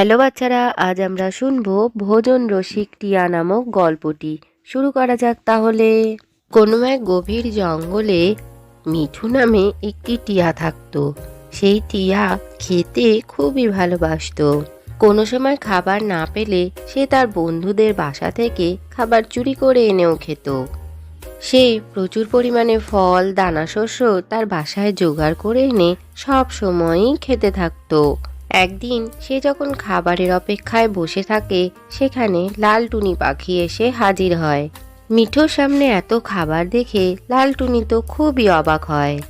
Hello বাচ্চারা, আজ আমরা শুনব ভোজন রসিক টিয়া নামক গল্পটি। শুরু করা যাক তাহলে। কোনো এক গভীর জঙ্গলে মিঠু নামে একটি টিয়া থাকতো। সেই টিয়া খেতে খুবই ভালোবাসতো। কোনো সময় খাবার না পেলে সে তার বন্ধুদের বাসা থেকে খাবার চুরি করে এনেও খেত। সে প্রচুর পরিমাণে ফল, দানা শস্য তার বাসায় জোগাড় করে এনে সব সময়ই খেতে থাকতো। একদিন সে যখন খাবারের অপেক্ষায় বসে থাকে সেখানে লাল টুনি পাখি এসে হাজির হয়। মিঠুর সামনে এত খাবার দেখে লাল টুনি তো খুবই অবাক হয়।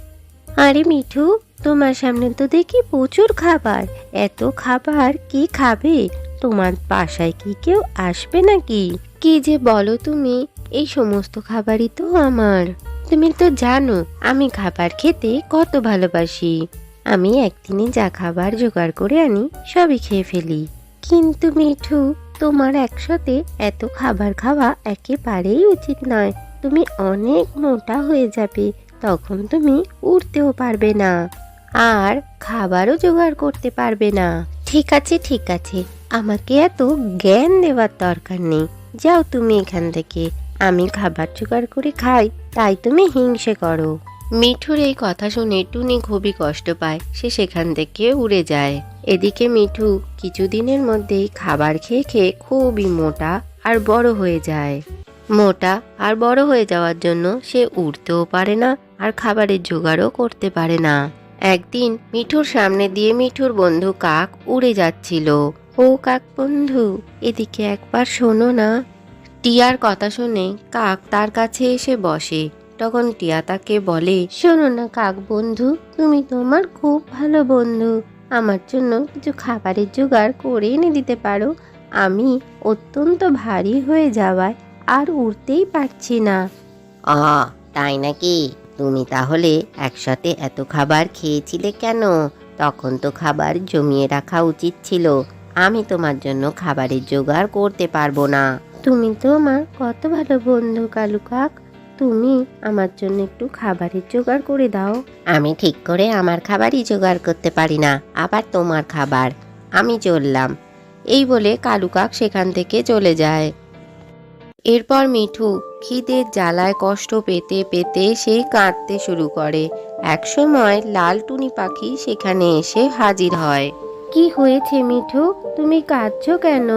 আরে মিঠু তোমার সামনে তো দেখি প্রচুর খাবার। এত খাবার কি খাবে? তোমার বাসায় কি কেউ আসবে নাকি? কি যে বলো তুমি এই সমস্ত খাবারই তো আমার। তুমি তো জানো আমি খাবার খেতে কত ভালোবাসি। আমি একদিনে যা খাবার জোগাড় করে আনি, সবই খেয়ে ফেলি। কিন্তু মিঠু, তোমার একসাথে এত খাবার খাওয়া একেবারেই উচিত নয়। তুমি অনেক মোটা হয়ে যাবে, তখন তুমি উঠতেও পারবে না। আর খাবারও জোগাড় করতে পারবে না। ঠিক আছে ঠিক আছে। আমাকে এত জ্ঞান দেওয়ার দরকার নেই। যাও তুমি এখান থেকে। আমি খাবার জোগাড় করে খাই, তাই তুমি হিংসে করো। মিঠুর এই কথা শুনে টুনি খুবই কষ্ট পায়। সে সেখান থেকে উড়ে যায়। এদিকে মিঠু কিছুদিনের মধ্যেই খাবার খেয়ে খেয়ে খুবই মোটা আর বড় হয়ে যায়। মোটা আর বড় হয়ে যাওয়ার জন্য সে উড়তেও পারে না আর খাবারের জোগাড়ও করতে পারে না। একদিন মিঠুর সামনে দিয়ে মিঠুর বন্ধু কাক উড়ে যাচ্ছিল। ও কাক বন্ধু, এদিকে একবার শোনো না। টিয়ার কথা শুনে কাক তার কাছে এসে বসে। তখন টিয়া তাকে বলে শোনো না কাক বন্ধু তুমি তোমার খুব ভালো বন্ধু। আমার জন্য কিছু খাবারের জোগাড় করে এনে দিতে পারো। আমি অত্যন্ত ভারী হয়ে যাওয়ায় আর উড়তেই পারছি না। আ তাই নাকি? তুমি তাহলে একসাথে এত খাবার খেয়েছিলে কেন? তখন তো খাবার জমিয়ে রাখা উচিত ছিল। আমি তোমার জন্য খাবারের জোগাড় করতে পারব না। তুমি তো আমার কত ভালো বন্ধু কালু কাক। তুমি আমার জন্য একটু খাবারের জোগাড় করে দাও। আমি ঠিক করে আমার খাবারই জোগাড় করতে পারি না আবার তোমার খাবার। আমি চললাম। এই বলে কালু কাক সেখান থেকে চলে যায়। এরপর মিঠু খিদের জ্বালায় কষ্ট পেতে পেতে সে কাঁদতে শুরু করে। একসময় লাল টুনি পাখি সেখানে এসে হাজির হয়। কি হয়েছে মিঠু? তুমি কাঁদছো কেন?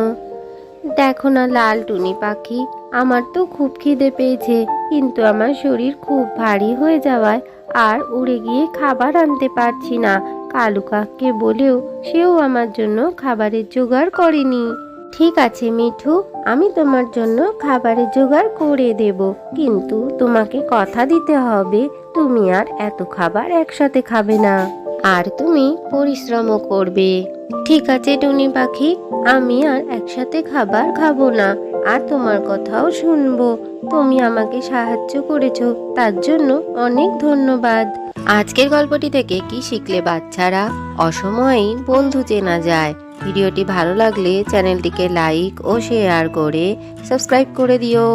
দেখো না লাল টুনি পাখি আমার তো খুব খিদে পেয়েছে। কিন্তু আমার শরীর খুব ভারী হয়ে যাওয়ায় আর উড়ে গিয়ে খাবার আনতে পারছি না। কালু কাককে বলেও সেও আমার জন্য খাবারের জোগাড় করেনি। ঠিক আছে, মিঠু, আমি তোমার জন্য খাবারের জোগাড় করে দেব। কিন্তু তোমাকে কথা দিতে হবে, তুমি আর এত খাবার একসাথে খাবে না। আর তুমি পরিশ্রমও করবে। ঠিক আছে, টুনি পাখি, আমি আর একসাথে খাবার খাব না। আর তোমার কথাও শুনব। তুমি আমাকে সাহায্য করেছ, তার জন্য অনেক ধন্যবাদ। আজকের গল্পটি থেকে কি শিখলে বাচ্চারা? অসময়েই বন্ধু চেনা যায়। ভিডিওটি ভালো লাগলে চ্যানেলটিকে লাইক ও শেয়ার করে সাবস্ক্রাইব করে দিও।